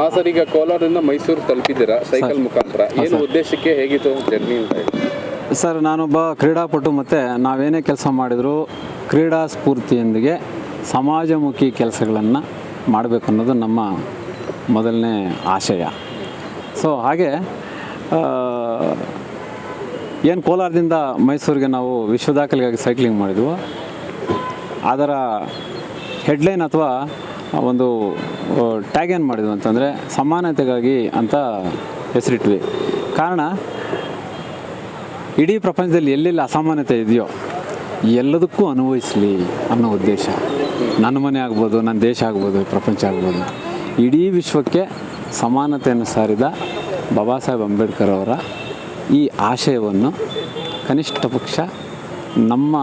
ಆ ಸರ್ ಈಗ ಕೋಲಾರದಿಂದ ಮೈಸೂರು ತಲುಪಿದ್ದೀರಾ? ಸೈಕಲ್ ಮುಖಾಂತರ. ಏನು ಉದ್ದೇಶಕ್ಕೆ ಹೇಗಿತ್ತು ಜರ್ನಿ ಅಂತ ಸರ್ ನಾನೊಬ್ಬ ಕ್ರೀಡಾಪಟು ಮತ್ತು ನಾವೇನೇ ಕೆಲಸ ಮಾಡಿದರೂ ಕ್ರೀಡಾ ಸ್ಫೂರ್ತಿಯೊಂದಿಗೆ ಸಮಾಜಮುಖಿ ಕೆಲಸಗಳನ್ನು ಮಾಡಬೇಕು ಅನ್ನೋದು ನಮ್ಮ ಮೊದಲನೇ ಆಶಯ. ಸೊ ಹಾಗೆ ಏನು ಕೋಲಾರದಿಂದ ಮೈಸೂರಿಗೆ ನಾವು ವಿಶ್ವ ದಾಖಲೆಗಾಗಿ ಸೈಕ್ಲಿಂಗ್ ಮಾಡಿದ್ವು ಅದರ ಹೆಡ್ಲೈನ್ ಅಥವಾ ಒಂದು ಟ್ಯಾಗ್ ಏನು ಮಾಡಿದ್ವಿ ಅಂತಂದರೆ ಸಮಾನತೆಗಾಗಿ ಅಂತ ಹೆಸರಿಟ್ವಿ. ಕಾರಣ, ಇಡೀ ಪ್ರಪಂಚದಲ್ಲಿ ಎಲ್ಲೆಲ್ಲಿ ಅಸಮಾನತೆ ಇದೆಯೋ, ಎಲ್ಲದಕ್ಕೂ ಅನುಭವಿಸಲಿ ಅನ್ನೋ ಉದ್ದೇಶ. ನನ್ನ ಮನೆ ಆಗ್ಬೋದು, ನನ್ನ ದೇಶ ಆಗ್ಬೋದು, ಪ್ರಪಂಚ ಆಗ್ಬೋದು. ಇಡೀ ವಿಶ್ವಕ್ಕೆ ಸಮಾನತೆಯನ್ನು ಸಾರಿದ ಬಾಬಾ ಸಾಹೇಬ್ ಅಂಬೇಡ್ಕರ್ ಅವರ ಈ ಆಶಯವನ್ನು ಕನಿಷ್ಠ ಪಕ್ಷ ನಮ್ಮ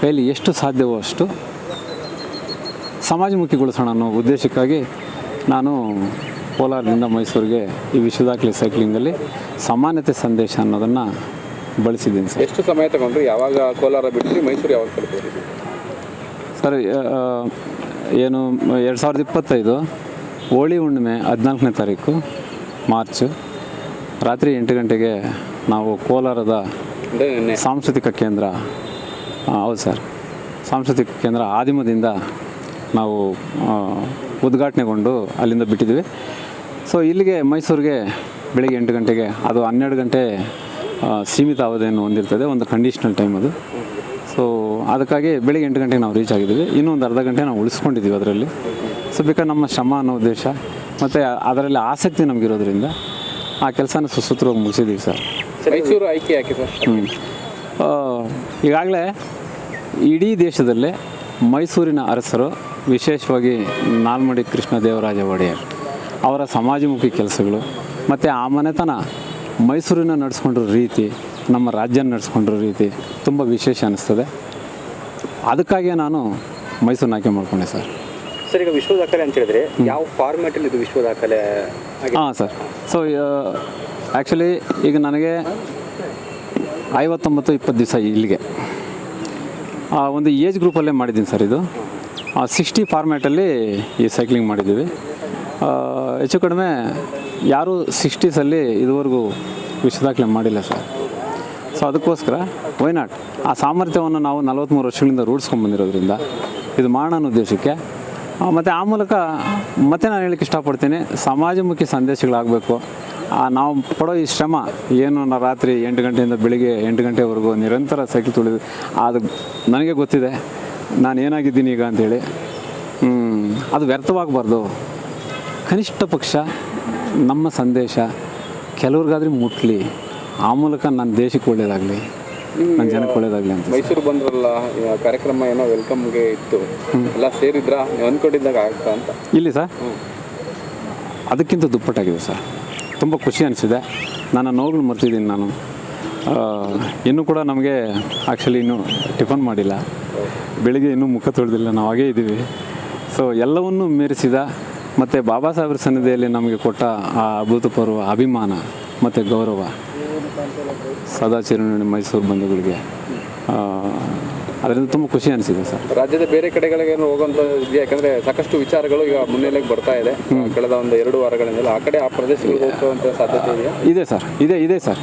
ಕೈಲಿ ಎಷ್ಟು ಸಾಧ್ಯವೋ ಅಷ್ಟು ಸಮಾಜಮುಖಿಗೊಳಿಸೋಣ ಅನ್ನೋ ಉದ್ದೇಶಕ್ಕಾಗಿ ನಾನು ಕೋಲಾರದಿಂದ ಮೈಸೂರಿಗೆ ಈ ವಿಶ್ವ ದಾಖಲೆ ಸೈಕ್ಲಿಂಗಲ್ಲಿ ಸಮಾನತೆ ಸಂದೇಶ ಅನ್ನೋದನ್ನು ಬಳಸಿದ್ದೀನಿ ಸರ್. ಎಷ್ಟು ಸಮಯ ತಗೊಂಡ್ರಿ? ಯಾವಾಗ ಕೋಲಾರ ಬಿಟ್ಟು ಮೈಸೂರು ಯಾವಾಗ ತಲುಪಿದ್ರಿ ಸರ್ ಏನು ಎರಡು ಸಾವಿರದ ಇಪ್ಪತ್ತೈದು ಹೋಳಿ ಹುಣ್ಣಿಮೆ ಹದಿನಾಲ್ಕನೇ ತಾರೀಕು ಮಾರ್ಚ್ ರಾತ್ರಿ ಎಂಟು ಗಂಟೆಗೆ ನಾವು ಕೋಲಾರದ ಸಾಂಸ್ಕೃತಿಕ ಕೇಂದ್ರ ಹೌದು ಸರ್. ಸಾಂಸ್ಕೃತಿಕ ಕೇಂದ್ರ ಆದಿಮದಿಂದ ನಾವು ಉದ್ಘಾಟನೆಗೊಂಡು ಅಲ್ಲಿಂದ ಬಿಟ್ಟಿದ್ವಿ. ಸೊ ಇಲ್ಲಿಗೆ ಮೈಸೂರಿಗೆ ಬೆಳಿಗ್ಗೆ ಎಂಟು ಗಂಟೆಗೆ ಅದು ಹನ್ನೆರಡು ಗಂಟೆ ಸೀಮಿತ ಅವಧಿಯನ್ನು ಹೊಂದಿರ್ತದೆ ಒಂದು ಕಂಡೀಷ್ನಲ್ ಟೈಮ್ ಅದು. ಸೊ ಅದಕ್ಕಾಗಿ ಬೆಳಿಗ್ಗೆ ಎಂಟು ಗಂಟೆಗೆ ನಾವು ರೀಚ್ ಆಗಿದ್ದೀವಿ ಇನ್ನೂ ಒಂದು ಅರ್ಧ ಗಂಟೆ ನಾವು ಉಳಿಸ್ಕೊಂಡಿದ್ದೀವಿ ಅದರಲ್ಲಿ. ಸೊ ಬೇಕಾದ್ರೆ ನಮ್ಮ ಶ್ರಮ ಅನ್ನೋ ಉದ್ದೇಶ ಮತ್ತು ಅದರಲ್ಲಿ ಆಸಕ್ತಿ ನಮಗಿರೋದ್ರಿಂದ ಆ ಕೆಲಸನ ಸುಸೂತ್ರವಾಗಿ ಮುಗಿಸಿದ್ದೀವಿ ಸರ್. ಮೈಸೂರು ಆಯ್ಕೆ ಯಾಕೆ ಸರ್. ಆ, ಈಗಾಗಲೇ ಇಡೀ ದೇಶದಲ್ಲೇ ಮೈಸೂರಿನ ಅರಸರು ವಿಶೇಷವಾಗಿ ನಾಲ್ಮಡಿ ಕೃಷ್ಣ ದೇವರಾಜ ಒಡೆಯರ್ ಅವರ ಸಮಾಜಮುಖಿ ಕೆಲಸಗಳು ಮತ್ತು ಆ ಮನೆತನ ಮೈಸೂರಿನ ನಡೆಸ್ಕೊಂಡಿರೋ ರೀತಿ ನಮ್ಮ ರಾಜ್ಯ ನಡೆಸ್ಕೊಂಡಿರೋ ರೀತಿ ತುಂಬ ವಿಶೇಷ ಅನ್ನಿಸ್ತದೆ ಅದಕ್ಕಾಗಿಯೇ ನಾನು ಮೈಸೂರನ್ನ ಆಯ್ಕೆ ಮಾಡ್ಕೊಂಡೆ ಸರ್. ಸರ್ ಈಗ ವಿಶ್ವ ದಾಖಲೆ ಅಂತ ಹೇಳಿದ್ರೆ ಯಾವ ಫಾರ್ಮ್ಯಾಟಲ್ಲಿ ಇದು ವಿಶ್ವ ದಾಖಲೆ? ಹಾಂ ಸರ್. ಸೊ ಆ್ಯಕ್ಚುಲಿ ಈಗ ನನಗೆ ಐವತ್ತೊಂಬತ್ತು ಇಪ್ಪತ್ತು ದಿವಸ ಇಲ್ಲಿಗೆ. ಒಂದು ಏಜ್ ಗ್ರೂಪಲ್ಲೇ ಮಾಡಿದ್ದೀನಿ ಸರ್ ಇದು. ಸಿಕ್ಸ್ಟಿ ಫಾರ್ಮ್ಯಾಟಲ್ಲಿ ಈ ಸೈಕ್ಲಿಂಗ್ ಮಾಡಿದ್ದೀವಿ. ಆ, ಹೆಚ್ಚು ಕಡಿಮೆ ಯಾರೂ ಸಿಕ್ಸ್ಟೀಸಲ್ಲಿ ಇದುವರೆಗೂ ವಿಶ್ವ ದಾಖಲೆ ಮಾಡಿಲ್ಲ ಸರ್ ಸೊ ಅದಕ್ಕೋಸ್ಕರ ವೈನಾಟ್ ಆ ಸಾಮರ್ಥ್ಯವನ್ನು ನಾವು ನಲವತ್ತ್ಮೂರು ವರ್ಷಗಳಿಂದ ರೂಢಿಸ್ಕೊಂಡ್ಬಂದಿರೋದ್ರಿಂದ ಇದು ಮಾಡೋಣ ಉದ್ದೇಶಕ್ಕೆ. ಮತ್ತು ಆ ಮೂಲಕ ಮತ್ತೆ ನಾನು ಹೇಳಕ್ಕೆ ಇಷ್ಟಪಡ್ತೀನಿ ಸಮಾಜಮುಖಿ ಸಂದೇಶಗಳಾಗಬೇಕು. ನಾವು ಪಡೋ ಈ ಶ್ರಮ ಏನು ನಾನು ರಾತ್ರಿ ಎಂಟು ಗಂಟೆಯಿಂದ ಬೆಳಿಗ್ಗೆ ಎಂಟು ಗಂಟೆವರೆಗೂ ನಿರಂತರ ಸೈಕಲ್ ತುಳಿದು ಅದು ನನಗೆ ಗೊತ್ತಿದೆ. ನಾನು ಏನಾಗಿದ್ದೀನಿ ಈಗ ಅಂಥೇಳಿ. ಹ್ಞೂ ಅದು ವ್ಯರ್ಥವಾಗಬಾರ್ದು. ಕನಿಷ್ಠ ಪಕ್ಷ ನಮ್ಮ ಸಂದೇಶ ಕೆಲವ್ರಿಗಾದ್ರೆ ಮುಟ್ಲಿ. ಆ ಮೂಲಕ ನನ್ನ ದೇಶಕ್ಕೆ ಒಳ್ಳೇದಾಗಲಿ ನನ್ನ ಜನಕ್ಕೆ ಒಳ್ಳೇದಾಗಲಿ ಅಂತ ಮೈಸೂರು ಬಂದ್ರಲ್ಲ ಕಾರ್ಯಕ್ರಮ ಏನೋ ವೆಲ್ಕಮ್ಗೆ ಇತ್ತು. ಎಲ್ಲ ಸೇರಿದ್ರ? ಅಂದ್ಕೊಂಡಿದ್ದಾಗ ಆಗ್ತಾ ಅಂತ. ಇಲ್ಲಿ ಸರ್? ಅದಕ್ಕಿಂತ ದುಪ್ಪಟ್ಟಾಗಿದೆ ಸರ್. ತುಂಬ ಖುಷಿ ಅನಿಸಿದೆ. ನನ್ನ ನೋವುಗಳು ಮರ್ತಿದ್ದೀನಿ ನಾನು. ಇನ್ನೂ ಕೂಡ ನಮಗೆ ಆ್ಯಕ್ಚುಲಿ ಇನ್ನೂ ಟಿಫನ್ ಮಾಡಿಲ್ಲ. ಬೆಳಿಗ್ಗೆ ಇನ್ನೂ ಮುಖ ತೊಳೆದಿಲ್ಲ ನಾವು ಹಾಗೇ ಇದ್ದೀವಿ. ಸೊ ಎಲ್ಲವನ್ನೂ ಮೀರಿಸಿದ ಮತ್ತು ಬಾಬಾ ಸಾಹೇಬ್ರ ಸನ್ನಿಧಿಯಲ್ಲಿ ನಮಗೆ ಕೊಟ್ಟ ಆ ಅಭೂತಪೂರ್ವ ಅಭಿಮಾನ ಮತ್ತು ಗೌರವ ಸದಾ ಚಿರುನೀಡಿ ಮೈಸೂರು ಬಂಧುಗಳಿಗೆ. ಅದರಿಂದ ತುಂಬ ಖುಷಿ ಅನಿಸಿದೆ ಸರ್. ರಾಜ್ಯದ ಬೇರೆ ಕಡೆಗಳಿಗೆ ಹೋಗುವಂತ ಇದೆಯಾ ಯಾಕಂದ್ರೆ ಸಾಕಷ್ಟು ವಿಚಾರಗಳು ಈಗ ಮುನ್ನೆಲೆಗೆ ಬರ್ತಾ ಇದೆ. ಕಳೆದ ಒಂದು ಎರಡು ವಾರಗಳಿಂದಲೂ ಆ ಕಡೆ ಆ ಪ್ರದೇಶಗಳಿಗೆ ಹೋಗುವಂತ ಸಾಧ್ಯತೆ ಇದೆಯಾ? ಇದೆ ಸರ್ ಇದೆ ಇದೆ ಸರ್.